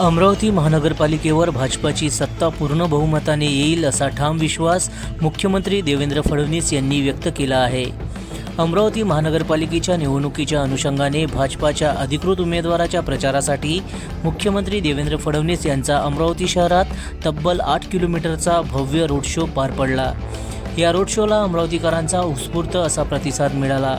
अमरावती महानगरपालिकेवर भाजपाची सत्ता पूर्ण बहुमताने येईल असा ठाम विश्वास मुख्यमंत्री देवेंद्र फडणवीस यांनी व्यक्त केला आहे. अमरावती महानगरपालिकेच्या निवडणुकीच्या अनुषंगाने भाजपाच्या अधिकृत उमेदवाराच्या प्रचारासाठी मुख्यमंत्री देवेंद्र फडणवीस यांचा अमरावती शहरात तब्बल आठ किलोमीटरचा भव्य रोड शो पार पडला. या रोड शोला अमरावतीकरांचा उत्स्फूर्त असा प्रतिसाद मिळाला.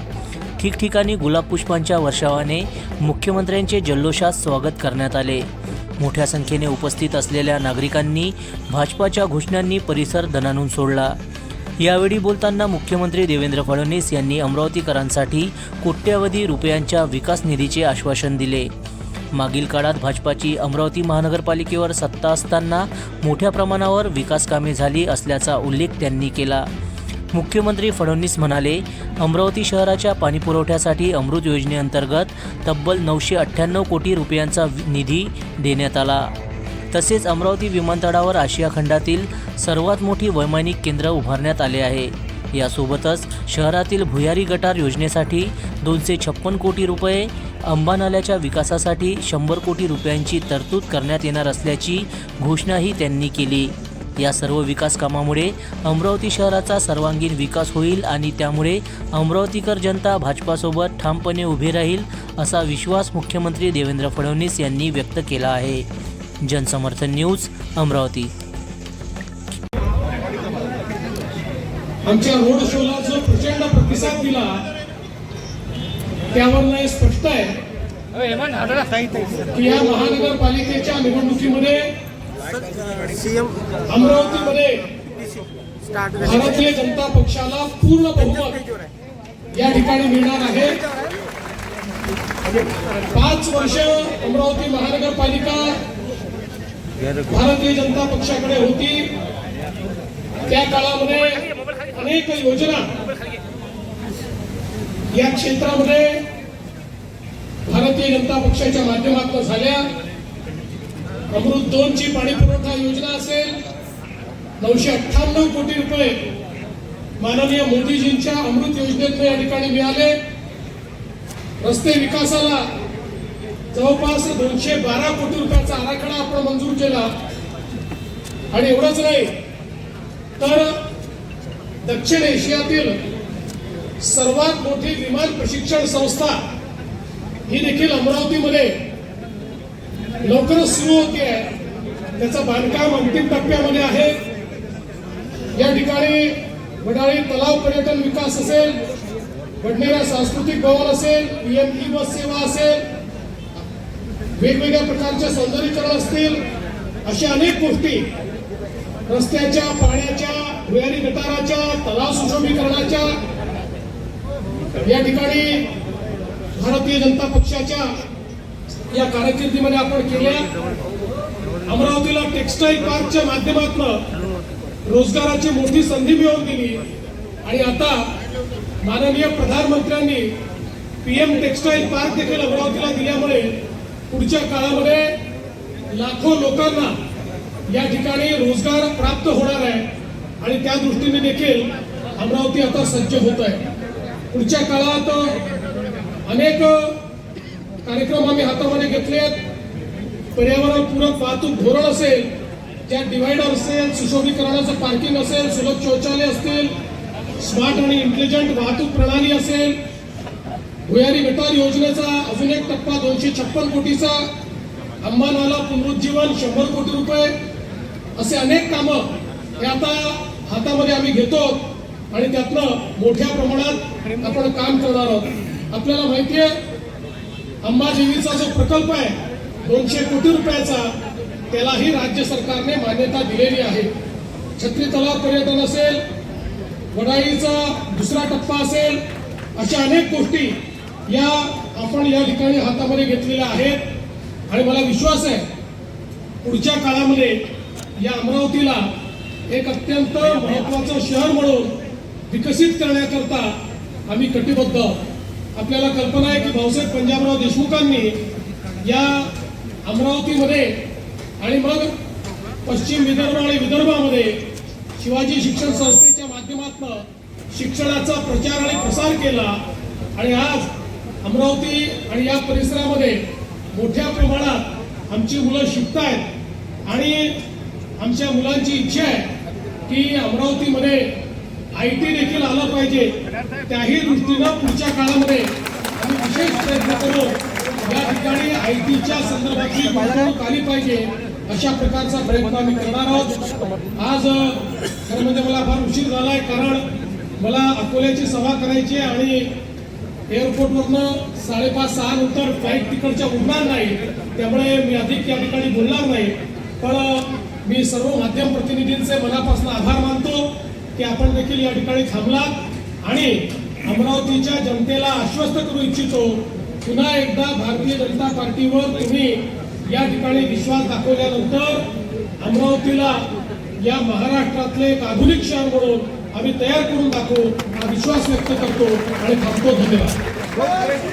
ठिकठिकाणी गुलाब पुष्पांच्या वर्षावाने मुख्यमंत्र्यांचे जल्लोषात स्वागत करण्यात आले. मोठ्या संख्येने उपस्थित असलेल्या नागरिकांनी भाजपाच्या घोषणांनी परिसर दणानून सोडला. यावेळी बोलताना मुख्यमंत्री देवेंद्र फडणवीस यांनी अमरावतीकरांसाठी कोट्यवधी रुपयांच्या विकास निधीचे आश्वासन दिले. मागील काळात भाजपाची अमरावती महानगरपालिकेवर सत्ता असताना मोठ्या प्रमाणावर विकास कामे झाली असल्याचा उल्लेख त्यांनी केला. मुख्यमंत्री फडणवीस म्हणाले अमरावती शहराच्या पाणीपुरवठ्यासाठी अमृत योजनेअंतर्गत तब्बल नऊशे अठ्ठ्याण्णव कोटी रुपयांचा निधी देण्यात आला. तसेच अमरावती विमानतळावर आशिया खंडातील सर्वात मोठी वैमानिक केंद्र उभारण्यात आले आहे. यासोबतच शहरातील भुयारी गटार योजनेसाठी दोनशे छप्पन कोटी रुपये अंबानाल्याच्या विकासासाठी शंभर कोटी रुपयांची तरतूद करण्यात येणार असल्याची घोषणाही त्यांनी केली. या सर्व विकास कामामुळे अमरावती शहराचा सर्वांगीण विकास होईल आणि त्यामुळे अमरावतीकर जनता भाजपासोबत ठामपणे उभी राहील असा विश्वास मुख्यमंत्री देवेंद्र फडणवीस यांनी व्यक्त केला आहे. जनसमर्थन न्यूज अमरावती. आमच्या रोड शोला जो प्रचंड प्रतिसाद दिला त्यावरनं हे स्पष्ट आहे. की या महानगरपालिकेच्या निवडणुकीमध्ये अमरावतीमध्ये भारतीय जनता पक्षाला पूर्ण बहुमत या ठिकाणी मिळणार आहे. पाच वर्ष अमरावती महानगरपालिका भारतीय जनता पक्षाकडे होती. त्या काळामध्ये अनेक योजना या क्षेत्रामध्ये भारतीय जनता पक्षाच्या माध्यमातून झाल्या. अमृत दोन ची पाणी पुरवठा योजना असेल नऊशे अठ्ठ्याण्णव कोटी रुपये माननीय मोदीजींच्या अमृत योजनेतून या ठिकाणी मिळाले. रस्ते विकासाला जवळपास दोनशे बारा कोटी रुपयाचा आराखडा आपण मंजूर केला. आणि एवढंच नाही तर दक्षिण एशियातील सर्वात मोठी विमान प्रशिक्षण संस्था ही देखील अमरावतीमध्ये लवकरच सुरू होते आहे त्याचं बांधकाम अंतिम टप्प्यामध्ये आहे. या ठिकाणी वडाळी तलाव पर्यटन विकास असेल घडणाऱ्या सांस्कृतिक भवन असेल पीएम ई बस सेवा असेल वेगवेगळ्या प्रकारचे सौंदर्यीकरण असतील अशा अनेक गोष्टी रस्त्याच्या पाण्याच्या भुयारी गटाराच्या तलाव सुशोभीकरणाच्या या ठिकाणी भारतीय जनता पक्षाच्या या कारकिर्दीमध्ये आपण केल्या अमरावतीला टेक्सटाईल पार्कच्या माध्यमातून रोजगाराची मोठी संधी मिळवून दिली. आणि आता माननीय प्रधानमंत्र्यांनी पीएम टेक्सटाईल पार्क देखील अमरावतीला दिल्यामुळे पुढच्या काळामध्ये लाखो लोकांना या ठिकाणी रोजगार प्राप्त होणार आहे. आणि त्या दृष्टीने देखील अमरावती आता सज्ज होत आहे. पुढच्या काळात अनेक कार्यक्रम आम्ही हातामध्ये घेतले आहेत. पर्यावरणपूरक वाहतूक धोरण असेल त्यात डिव्हायडर असेल सुशोभीकरणाचं पार्किंग असेल सुलभ शौचालय असतील स्मार्ट आणि इंटेलिजंट वाहतूक प्रणाली असेल भुयारी गटार योजनेचा अजून एक टप्पा दोनशे छप्पन कोटीचा अंबानाला पुनरुज्जीवन शंभर कोटी रुपये असे अनेक कामं हे आता हातामध्ये आम्ही घेतो आणि त्यातनं मोठ्या प्रमाणात आपण काम करणार आहोत. आपल्याला माहिती आहे अंबादेवीचा जो प्रकल्प आहे दोनशे कोटी रुपयाचा त्यालाही राज्य सरकारने मान्यता दिलेली आहे. छत्री तलाव पर्यटन असेल वडाईचा दुसरा टप्पा असेल अशा अनेक गोष्टी या आपण या ठिकाणी हातामध्ये घेतलेल्या आहेत. आणि मला विश्वास आहे पुढच्या काळामध्ये या अमरावतीला एक अत्यंत महत्वाचं शहर म्हणून विकसित करण्याकरता आम्ही कटिबद्ध आहोत. आपल्याला कल्पना आहे की भाऊसाहेब पंजाबराव देशमुखांनी या अमरावतीमध्ये आणि मग पश्चिम विदर्भ आणि विदर्भामध्ये शिवाजी शिक्षण संस्थेच्या माध्यमातून शिक्षणाचा प्रचार आणि प्रसार केला. आणि आज अमरावती आणि या परिसरामध्ये मोठ्या प्रमाणात आमची मुलं शिकतायत. आणि आमच्या मुलांची इच्छा आहे की अमरावतीमध्ये आय टी देखील आलं पाहिजे. त्याही दृष्टीनं पुढच्या काळामध्ये आम्ही विशेष प्रयत्न करू. या ठिकाणी आय टीच्या संदर्भातली गुंतवणूक आली पाहिजे अशा प्रकारचा प्रयत्न आम्ही करणार आहोत. आज खरं म्हणजे मला फार उशीर झालाय कारण मला अकोल्याची सभा करायची आहे आणि एअरपोर्टवरनं साडेपाच सहा नंतर फ्लाईट तिकडच्या उडणार नाही. त्यामुळे मी अधिक या ठिकाणी बोलणार नाही. पण मी सर्व माध्यम प्रतिनिधींचे मनापासून आभार मानतो की आपण देखील या ठिकाणी थांबलात. आणि अमरावतीच्या जनतेला आश्वस्त करू इच्छितो पुन्हा एकदा भारतीय जनता पार्टीवर तुम्ही या ठिकाणी विश्वास दाखवल्यानंतर अमरावतीला या महाराष्ट्रातले एक आधुनिक शहर म्हणून आम्ही तयार करून दाखवू हा विश्वास व्यक्त करतो आणि थांबतो. धन्यवाद.